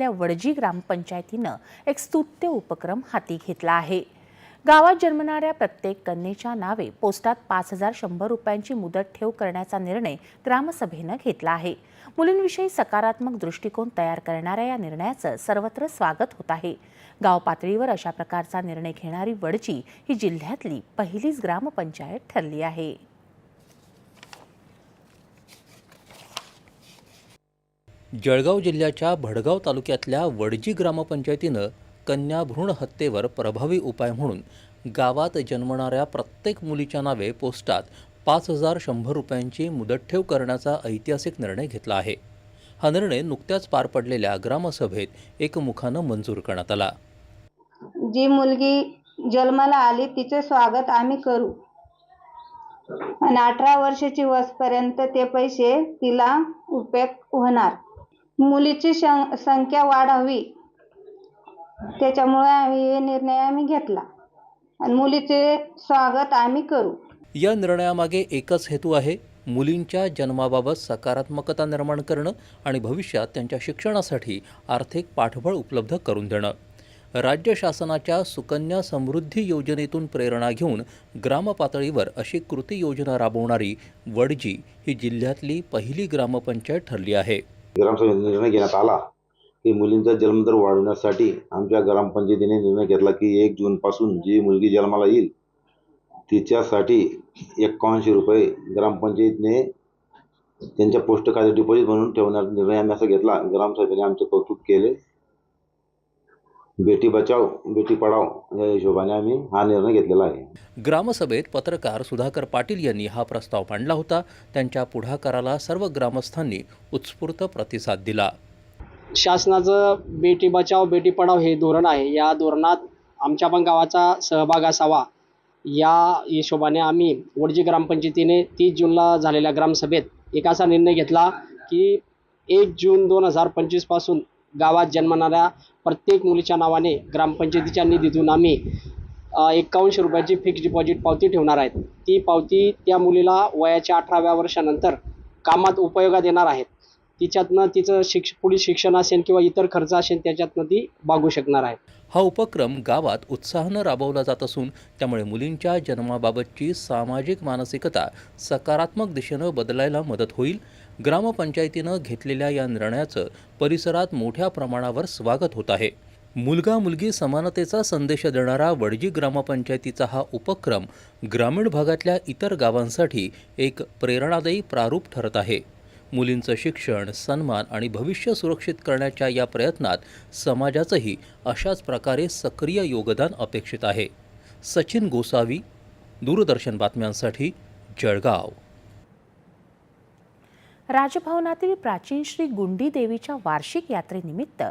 या वडजी ग्रामपंचायतीनं एक स्तुत्य उपक्रम हाती घेतला आहे. गावात जन्मणाऱ्या प्रत्येक कन्येच्या नावे पोस्टात पाच हजार शंभर रुपयांची मुदत ठेव करण्याचा निर्णय ग्रामसभेनं घेतला आहे. मुलींविषयी सकारात्मक दृष्टिकोन तयार करणाऱ्या या निर्णयाचं सर्वत्र स्वागत होत आहे. गाव पातळीवर अशा प्रकारचा निर्णय घेणारी वडजी ही जिल्ह्यातली पहिलीच ग्रामपंचायत ठरली आहे. जळगाव जिल्ह्याच्या भडगाव तालुक्यातल्या वडजी ग्रामपंचायतीनं कन्या भ्रूण हत्येवर प्रभावी उपाय म्हणून गावात जन्मणाऱ्या प्रत्येक मुलीच्या नावे पोस्टात पाच हजार शंभर रुपयांची मुदतठेव करण्याचा ऐतिहासिक निर्णय घेतला आहे. हा निर्णय नुकत्याच पार पडलेल्या ग्रामसभेत एकमुखानं मंजूर करण्यात आला. जी मुलगी जन्माला आली तिचे स्वागत आम्ही करू. आणि अठरा वर्षाची वसपर्यंत ते पैसे तिला उपयोग होणार. मुलीची शं संख्या वाढावी. त्याच्यामुळे आम्ही हे निर्णय आम्ही घेतला. आणि मुलीचे स्वागत आम्ही करू. या निर्णयामागे एकच हेतू आहे मुलींच्या जन्माबाबत सकारात्मकता निर्माण करणं आणि भविष्यात त्यांच्या शिक्षणासाठी आर्थिक पाठबळ उपलब्ध करून देणं. राज्य शासनाच्या सुकन्या समृद्धी योजनेतून प्रेरणा घेऊन ग्रामपातळीवर अशी कृती योजना राबवणारी वडजी ही जिल्ह्यातली पहिली ग्रामपंचायत ठरली आहे. ग्रामसभेने निर्णय घेण्यात आला की मुलींचा जन्मदर वाढवण्यासाठी आमच्या ग्रामपंचायतीने निर्णय घेतला की एक जूनपासून जी मुलगी जन्माला येईल तिच्यासाठी एक्कावनशे रुपये ग्रामपंचायतीने त्यांच्या पोस्ट कार्ड डिपॉझिट म्हणून ठेवण्याचा निर्णय आम्ही असा घेतला. ग्रामसभेने आमचे कौतुक केले. बेटी बचाव बेटी पढाव या हिशोबाने आम्ही हा निर्णय घेतलेला आहे. ग्रामसभेत पत्रकार सुधाकर पाटील यांनी हा प्रस्ताव मांडला होता. त्यांच्या पुढाकाराला सर्व ग्रामस्थांनी उत्स्फूर्त प्रतिसाद दिला. शासनाचं बेटी बचाव बेटी पढाव हे धोरण आहे. या धोरणात आमच्या पण गावाचा सहभाग असावा. या हिशोबाने आम्ही वडजी ग्रामपंचायतीने तीस जूनला झालेल्या ग्रामसभेत एक असा निर्णय घेतला की एक जून दोन हजार पंचवीसपासून गावात जन्मणाऱ्या प्रत्येक मुलीच्या नावाने ग्रामपंचायतीच्या निधीतून आम्ही एक्कावनशे रुपयाची फिक्स डिपॉझिट पावती ठेवणार आहेत. ती पावती त्या मुलीला वयाच्या अठराव्या वर्षानंतर कामात उपयोगात येणार आहेत. तिच्यातनं तिचं शिक्ष पुढील शिक्षण असेल किंवा इतर खर्च असेल त्याच्यातनं ती भागू शकणार आहे. हा उपक्रम गावात उत्साहानं राबवला जात असून त्यामुळे मुलींच्या जन्माबाबतची सामाजिक मानसिकता सकारात्मक दिशेनं बदलायला मदत होईल. ग्रामपंचायतीनं घेतलेल्या या निर्णयाचं परिसरात मोठ्या प्रमाणावर स्वागत होत आहे. मुलगा मुलगी समानतेचा संदेश देणारा वडजी ग्रामपंचायतीचा हा उपक्रम ग्रामीण भागातल्या इतर गावांसाठी एक प्रेरणादायी प्रारूप ठरत आहे. मुलींचं शिक्षण सन्मान आणि भविष्य सुरक्षित करण्याच्या या प्रयत्नात समाजाचंही अशाच प्रकारे सक्रिय योगदान अपेक्षित आहे. सचिन गोसावी दूरदर्शन बातम्यांसाठी जळगाव. राजभवनातील प्राचीन श्री गुंडी देवीच्या वार्षिक यात्रेनिमित्त